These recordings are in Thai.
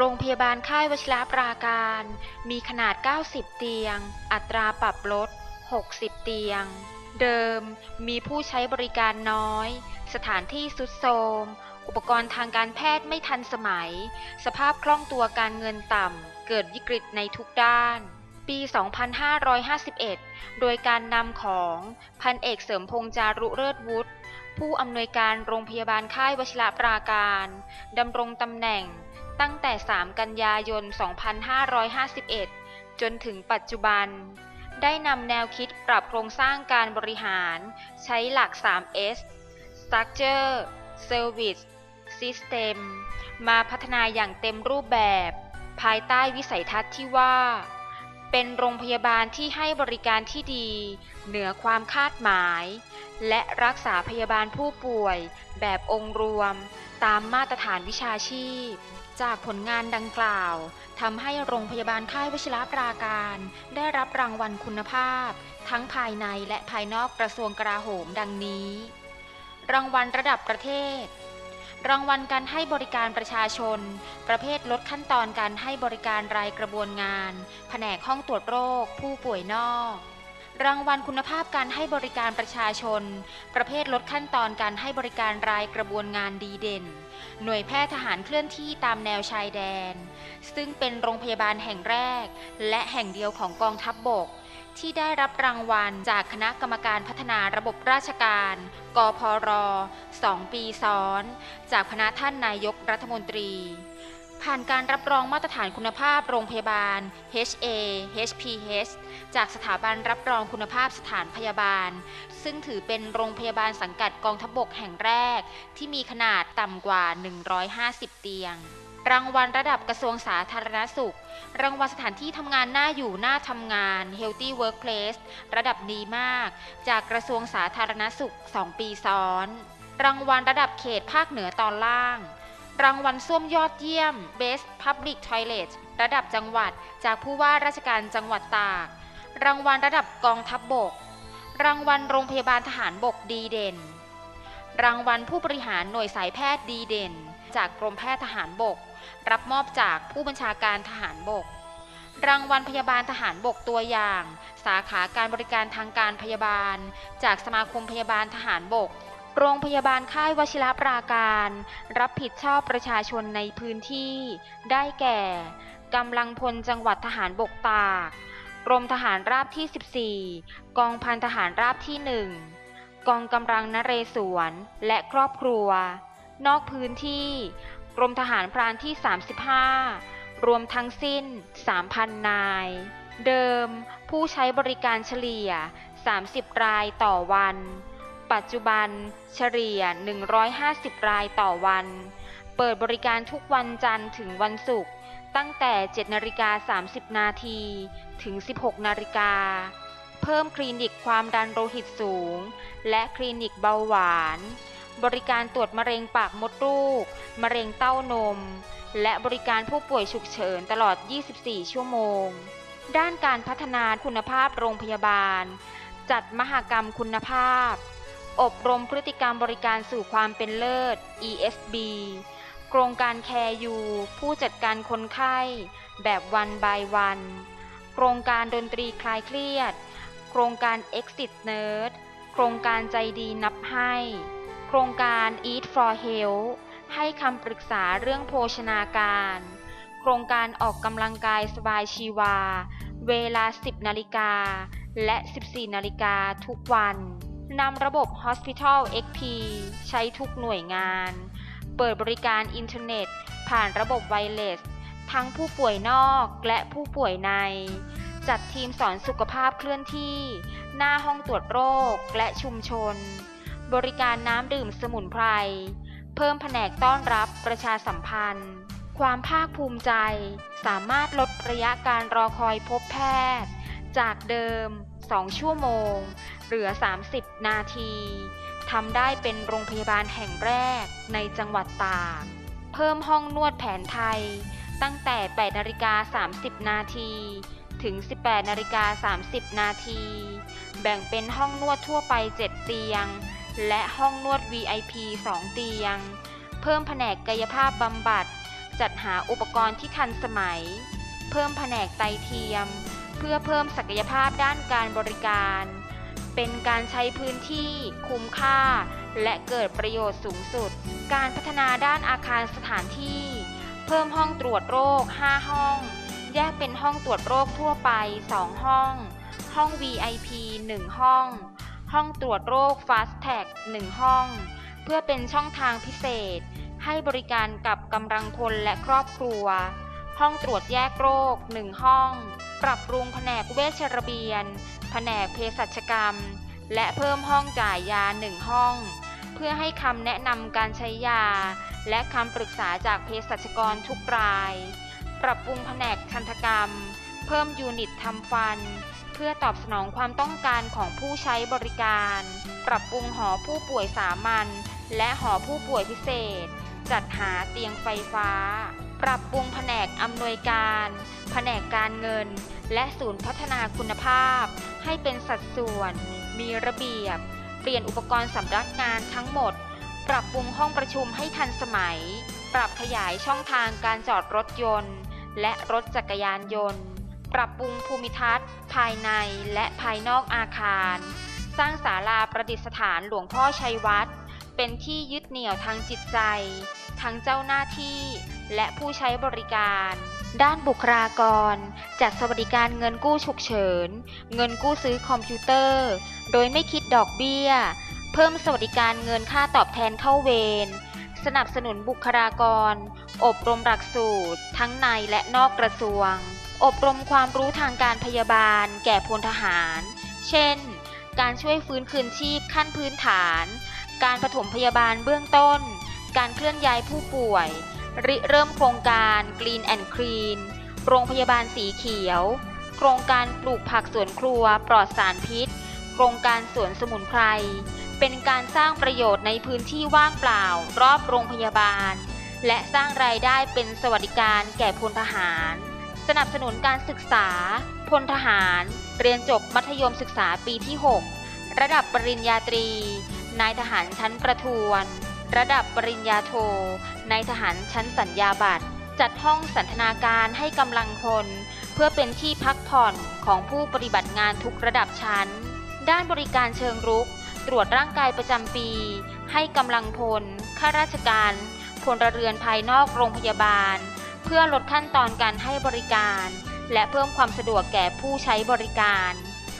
โรงพยาบาลค่ายวชิรปราการ มีขนาด 90 เตียง อัตราปรับลด 60 เตียง เดิมมีผู้ใช้บริการน้อย สถานที่สุดโทรม อุปกรณ์ทางการแพทย์ไม่ทันสมัย สภาพคล่องตัวการเงินต่ำ เกิดวิกฤตในทุกด้านปี 2551 โดยการนำของพันเอกเสริมพงษ์จารุเลิศวุฒิ ผู้อำนวยการโรงพยาบาลค่ายวชิรปราการ ดำรงตำแหน่ง ตั้งแต่ 3 กันยายน 2551 จนถึงปัจจุบัน ได้นำแนวคิดปรับโครงสร้างการบริหาร ใช้หลัก 3S Structure Service System มาพัฒนาอย่างเต็มรูปแบบ ภายใต้วิสัยทัศน์ที่ว่า เป็นโรงพยาบาลที่ให้บริการที่ดี เหนือความคาดหมาย และรักษาพยาบาลผู้ป่วยแบบองค์รวม ตามมาตรฐานวิชาชีพ จากผลงานดังกล่าวทำให้โรงพยาบาลค่ายวชิรปราการ ได้รับรางวัลคุณภาพ ทั้งภายในและภายนอกกระทรวงกลาโหมดังนี้ รางวัลระดับประเทศ รางวัลการให้บริการประชาชน ประเภทลดขั้นตอนการให้บริการรายกระบวนงาน แผนกห้องตรวจโรค ผู้ป่วยนอก รางวัลคุณภาพการให้บริการประชาชน ประเภทลดขั้นตอนการให้บริการรายกระบวนงานดีเด่น หน่วยแพทย์ทหารเคลื่อนที่ตามแนวชายแดน ซึ่งเป็นโรงพยาบาลแห่งแรก และแห่งเดียวของกองทัพบบก ที่ได้รับรางวัลจากคณะกรรมการพัฒนาระบบราชการ กพร 2 ปีซ้อน จากคณะท่านนายกรัฐมนตรี ผ่านการรับรองมาตรฐานคุณภาพโรงพยาบาล HA HPH จากสถาบันรับรองคุณภาพสถานพยาบาล ซึ่งถือเป็นโรงพยาบาลสังกัดกองทัพบกแห่งแรก ที่มีขนาดต่ำกว่า 150 เตียง รางวัลระดับกระทรวงสาธารณสุข รางวัลสถานที่ทำงานน่าอยู่น่าทำงาน Healthy Workplace ระดับดีมาก จากกระทรวงสาธารณสุข 2 ปีซ้อน รางวัลระดับเขตภาคเหนือตอนล่าง รางวัลส้วมยอดเยี่ยม Best Public Toilet ระดับจังหวัด จากผู้ว่าราชการจังหวัดตาก รางวัลระดับกองทัพบบก รางวัลโรงพยาบาลทหารบกดีเด่น รางวัลผู้บริหารหน่วยสายแพทย์ดีเด่น จากกรมแพทย์ทหารบก รับมอบจากผู้บัญชาการทหารบก รางวัลพยาบาลทหารบกตัวอย่าง สาขาการบริการทางการพยาบาล จากสมาคมพยาบาลทหารบก โรงพยาบาลค่ายวชิรปราการ รับผิดชอบประชาชนในพื้นที่ ได้แก่กำลังพลจังหวัดทหารบกตาก กรมทหารราบที่ 14 กองพันทหารราบที่ 1 กองกำลังนเรศวร และครอบครัว นอกพื้นที่ กรมทหารพรานที่ 35 รวมทั้งสิ้น 3,000 นาย เดิม ผู้ใช้บริการเฉลี่ย 30 รายต่อวัน ปัจจุบันเฉลี่ย 150 รายต่อวัน เปิดบริการทุกวันจันทร์ถึงวันศุกร์ตั้งแต่ 7นาฬิกา30 นาทีถึง 16นาฬิกา เพิ่มคลินิกความดันโลหิตสูง และคลินิกเบาหวาน บริการตรวจมะเร็งปากมดลูก มะเร็งเต้านม และบริการผู้ป่วยฉุกเฉินตลอด 24 ชั่วโมง ด้านการพัฒนาคุณภาพโรงพยาบาล จัดมหกรรมคุณภาพ อบรมพฤติกรรมบริการสู่ความเป็นเลิศ ESB โครงการแคร์ยูผู้จัดการคนไข้ แบบวันบายวัน โครงการดนตรีคลายเครียด โครงการ Exit Nerd โครงการใจดีนับให้ โครงการ Eat for Health ให้คำปรึกษาเรื่องโภชนาการ โครงการออกกำลังกายสบายชีวา เวลา 10 นาฬิกาและ 14 นาฬิกาทุกวัน นำระบบ Hospital XP ใช้ทุกหน่วยงาน เปิดบริการอินเทอร์เน็ต ผ่านระบบไวเลส ทั้งผู้ป่วยนอกและผู้ป่วยใน จัดทีมสอนสุขภาพเคลื่อนที่ หน้าห้องตรวจโรคและชุมชน บริการน้ำดื่มสมุนไพร เพิ่มแผนกต้อนรับประชาสัมพันธ์ ความภาคภูมิใจ สามารถลดระยะการรอคอยพบแพทย์ จากเดิม 2 ชั่วโมง เหลือ 30 นาทีทำได้เป็นโรงพยาบาลแห่งแรกในจังหวัดตาก เพิ่มห้องนวดแผนไทย ตั้งแต่ 8 นาฬิกา 30 นาที ถึง 18 นาฬิกา 30 นาที แบ่งเป็นห้องนวดทั่วไป 7 เตียง และห้องนวด VIP 2 เตียง เพิ่มแผนกกายภาพบำบัด จัดหาอุปกรณ์ที่ทันสมัย เพิ่มแผนกไตเทียม เพื่อเพิ่มศักยภาพด้านการบริการ เป็นการใช้พื้นที่คุ้มค่า และเกิดประโยชน์สูงสุด การพัฒนาด้านอาคารสถานที่ เพิ่มห้องตรวจโรค 5 ห้อง แยกเป็นห้องตรวจโรคทั่วไป 2 ห้อง ห้อง VIP 1 ห้อง ห้องตรวจโรค Fast Tag 1 ห้อง เพื่อเป็นช่องทางพิเศษ ให้บริการกับกำลังพลและครอบครัว ห้องตรวจแยกโรค 1 ห้อง ปรับปรุงแผนกเวชระเบียน แผนกเภสัชกรรม และเพิ่มห้องจ่ายยา1ห้อง เพื่อให้คำแนะนำการใช้ยา และคำปรึกษาจากเภสัชกรทุกราย ปรับปรุงแผนกทันตกรรม เพิ่มยูนิตทำฟัน เพื่อตอบสนองความต้องการของผู้ใช้บริการ ปรับปรุงหอผู้ป่วยสามัญและหอผู้ป่วยพิเศษ จัดหาเตียงไฟฟ้า ปรับปรุงแผนกอำนวยการ แผนกการเงิน และศูนย์พัฒนาคุณภาพ ให้เป็นสัดส่วน มีระเบียบ เปลี่ยนอุปกรณ์สำนักงานทั้งหมด ปรับปรุงห้องประชุมให้ทันสมัย ปรับขยายช่องทางการจอดรถยนต์ และรถจักรยานยนต์ ปรับปรุงภูมิทัศน์ ภายในและภายนอกอาคาร สร้างศาลาประดิษฐานหลวงพ่อชัยวัดเป็นที่ยึดเหนี่ยวทางจิตใจ ทั้งเจ้าหน้าที่และผู้ใช้บริการ ด้านบุคลากร จัดสวัสดิการเงินกู้ฉุกเฉิน เงินกู้ซื้อคอมพิวเตอร์ โดยไม่คิดดอกเบี้ย เพิ่มสวัสดิการเงินค่าตอบแทนเข้าเวร สนับสนุนบุคลากร อบรมหลักสูตร ทั้งในและนอกกระทรวง อบรมความรู้ทางการพยาบาล แก่พลทหาร เช่น การช่วยฟื้นคืนชีพขั้นพื้นฐาน การปฐมพยาบาลเบื้องต้น การเคลื่อนย้ายผู้ป่วย ริเริ่มโครงการ Green and Clean โรงพยาบาลสีเขียว โครงการปลูกผักสวนครัวปลอดสารพิษ โครงการสวนสมุนไพร เป็นการสร้างประโยชน์ในพื้นที่ว่างเปล่า รอบโรงพยาบาล และสร้างรายได้เป็นสวัสดิการแก่พลทหาร สนับสนุนการศึกษา พลทหาร เรียนจบมัธยมศึกษาปีที่ 6 ระดับปริญญาตรี นายทหารชั้นประทวน ระดับปริญญาโท ในทหารชั้นสัญญาบัตร จัดห้องสันทนาการให้กำลังพล เพื่อเป็นที่พักผ่อนของผู้ปฏิบัติงานทุกระดับชั้น ด้านบริการเชิงรุก ตรวจร่างกายประจำปี ให้กำลังพล ข้าราชการพลเรือนภายนอกโรงพยาบาล เพื่อลดขั้นตอนการให้บริการ และเพิ่มความสะดวกแก่ผู้ใช้บริการ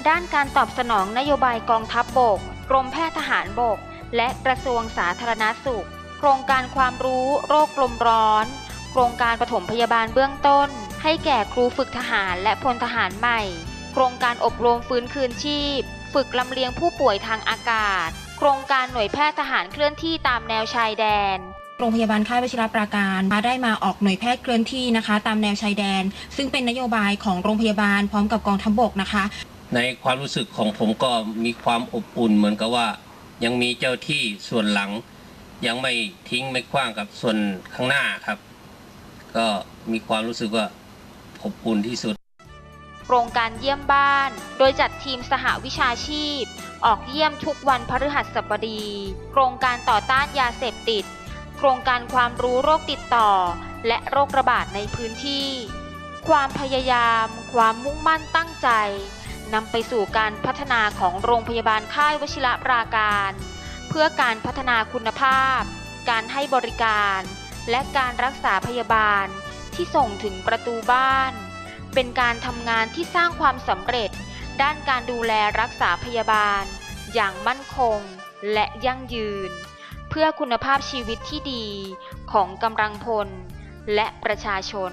ด้านการตอบสนองนโยบายกองทัพบบก กรมแพทย์ทหารบก และกระทรวงสาธารณสุข โครงการความรู้โรคลมร้อน โครงการปฐมพยาบาลเบื้องต้น ให้แก่ครูฝึกทหารและพลทหารใหม่ โครงการอบรมฟื้นคืนชีพ ฝึกลำเลียงผู้ป่วยทางอากาศ โครงการหน่วยแพทย์ทหารเคลื่อนที่ตามแนวชายแดนโรงพยาบาลค่ายวชิรปราการได้มาออกหน่วยแพทย์เคลื่อนที่นะคะ ตามแนวชายแดน ซึ่งเป็นนโยบายของโรงพยาบาลพร้อมกับกองทัพบกนะคะ ในความรู้สึกของผมก็มีความอบอุ่นเหมือนกับว่า ยังมีเจ้าที่ส่วนหลัง ยังไม่ทิ้งไม่ขว้างกับส่วนข้างหน้าครับ ก็มีความรู้สึกว่าอบอุ่นที่สุด โครงการเยี่ยมบ้าน โดยจัดทีมสหวิชาชีพ ออกเยี่ยมทุกวันพฤหัสบดี โครงการต่อต้านยาเสพติด โครงการความรู้โรคติดต่อ และโรคระบาดในพื้นที่ ความพยายาม ความมุ่งมั่นตั้งใจ นำไปสู่การพัฒนาของโรงพยาบาลค่ายวชิระปราการ เพื่อการพัฒนาคุณภาพ การให้บริการ และการรักษาพยาบาลที่ส่งถึงประตูบ้าน เป็นการทำงานที่สร้างความสำเร็จ ด้านการดูแลรักษาพยาบาล อย่างมั่นคงและยั่งยืน เพื่อคุณภาพชีวิตที่ดีของกำลังพลและประชาชน